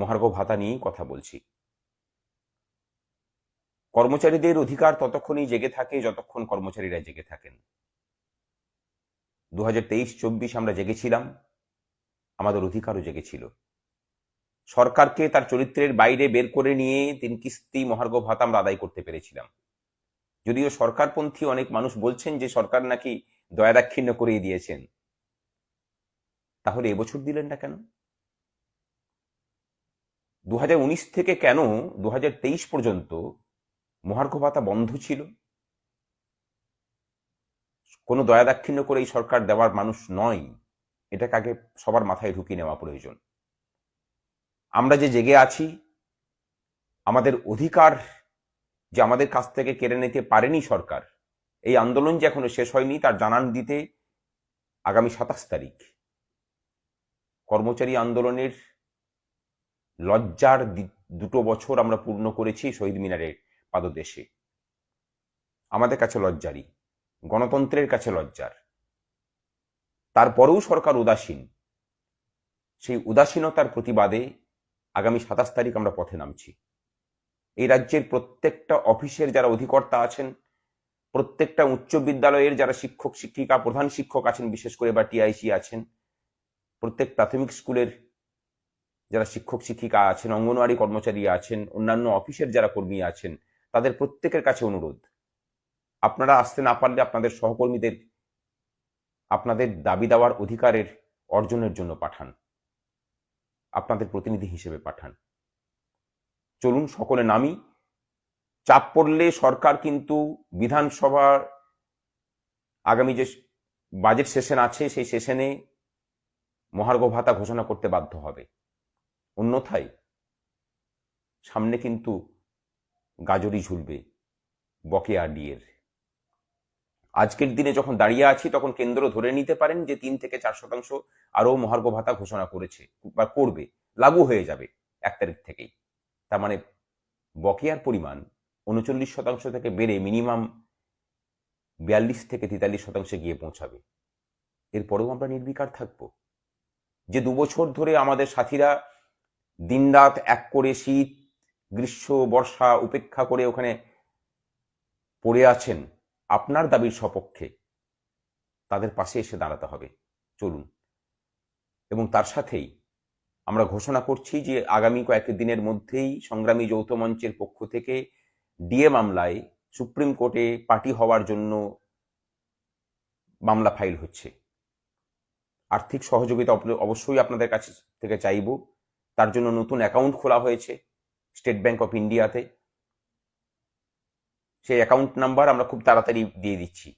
মহার্ঘ ভাতা নিয়েই কথা বলছি। কর্মচারীদের অধিকার ততক্ষণই জেগে থাকে যতক্ষণ কর্মচারীরা জেগে থাকেন। দু হাজার তেইশ চব্বিশ আমরা জেগেছিলাম, আমাদের অধিকারও জেগেছিল। সরকারকে তার চরিত্রের বাইরে বের করে নিয়ে তিন কিস্তি মহার্ঘ ভাতা আমরা আদায় করতে পেরেছিলাম। যদিও সরকারপন্থী অনেক মানুষ বলছেন যে সরকার নাকি দয়া দাক্ষিণ্য করিয়ে দিয়েছেন। তাহলে এবছর দিলেন না কেন? দু হাজার উনিশ থেকে কেন দু হাজার তেইশ পর্যন্ত মহার্ঘ ভাতা বন্ধ ছিল? কোনো দয়া দাক্ষিণ্য করে এই সরকার দেওয়ার মানুষ নয়। এটাকে আগে সবার মাথায় ঢুকিয়ে নেওয়া প্রয়োজন। আমরা যে জেগে আছি, আমাদের অধিকার যে আমাদের কাছ থেকে কেড়ে নিতে পারেনি সরকার, এই আন্দোলন যে এখনও শেষ হয়নি, তার জানান দিতে আগামী সাতাশ তারিখ। কর্মচারী আন্দোলনের লজ্জার দুটো বছর আমরা পূর্ণ করেছি শহীদ মিনারের পাদদেশে। আমাদের কাছে লজ্জারই, গণতন্ত্রের কাছে লজ্জার। তারপরেও সরকার উদাসীন। সেই উদাসীনতার প্রতিবাদে আগামী সাতাশ তারিখ আমরা পথে নামছি। এই রাজ্যের প্রত্যেকটা অফিসের যারা অধিকর্তা আছেন, প্রত্যেকটা উচ্চ বিদ্যালয়ের যারা শিক্ষক, শিক্ষিকা, প্রধান শিক্ষক আছেন, বিশেষ করে বা টিআইসি আছেন, প্রত্যেক প্রাথমিক স্কুলের যারা শিক্ষক, শিক্ষিকা আছেন, অঙ্গনওয়াড়ি কর্মচারী আছেন, অন্যান্য অফিসের যারা কর্মী আছেন, তাদের প্রত্যেকের কাছে অনুরোধ। আপনারা আসতে না পারলে আপনাদের সহকর্মীদের, আপনাদের দাবি দেওয়ার অধিকারের অর্জনের জন্য পাঠান। আপনাদের প্রতিনিধি হিসেবে পাঠান। চলুন সকলে নামি। চাপ পড়লে সরকার কিন্তু বিধানসভার আগামী যে বাজেট সেশন আছে, সেই সেশনে মহার্ঘ ভাতা ঘোষণা করতে বাধ্য হবে। অন্যথায় সামনে কিন্তু গাজরি ঝুলবে বকেয়া ডিয়ের আজকের দিনে যখন দাঁড়িয়ে আছি, তখন কেন্দ্র ধরে নিতে পারেন যে তিন থেকে চার শতাংশ আরও মহার্ঘ ভাতা ঘোষণা করেছে, বা করবে, লাগু হয়ে যাবে এক তারিখ থেকেই। তার মানে বকেয়ার পরিমাণ উনচল্লিশ শতাংশ থেকে বেড়ে মিনিমাম বিয়াল্লিশ থেকে তেতাল্লিশ শতাংশে গিয়ে পৌঁছাবে। এরপরেও আমরা নির্বিকার থাকব। যে দুবছর ধরে আমাদের সাথীরা দিনরাত এক করে শীত, গ্রীষ্ম, বর্ষা উপেক্ষা করে ওখানে পড়ে আছেন। আপনার দাবির সপক্ষে তাদের পাশে এসে দাঁড়াতে হবে। চলুন। এবং তার সাথেই আমরা ঘোষণা করছি যে আগামী কয়েক দিনের মধ্যেই সংগ্রামী যৌথ মঞ্চের পক্ষ থেকে ডিএ মামলায় সুপ্রিম কোর্টে পার্টি হওয়ার জন্য মামলা ফাইল হচ্ছে। আর্থিক সহযোগিতা অবশ্যই আপনাদের কাছে থেকে চাইব। তার জন্য নতুন অ্যাকাউন্ট খোলা হয়েছে স্টেট ব্যাংক অফ ইন্ডিয়াতে সেই অ্যাকাউন্ট নাম্বার আমরা খুব তাড়াতাড়ি দিয়ে দিচ্ছি।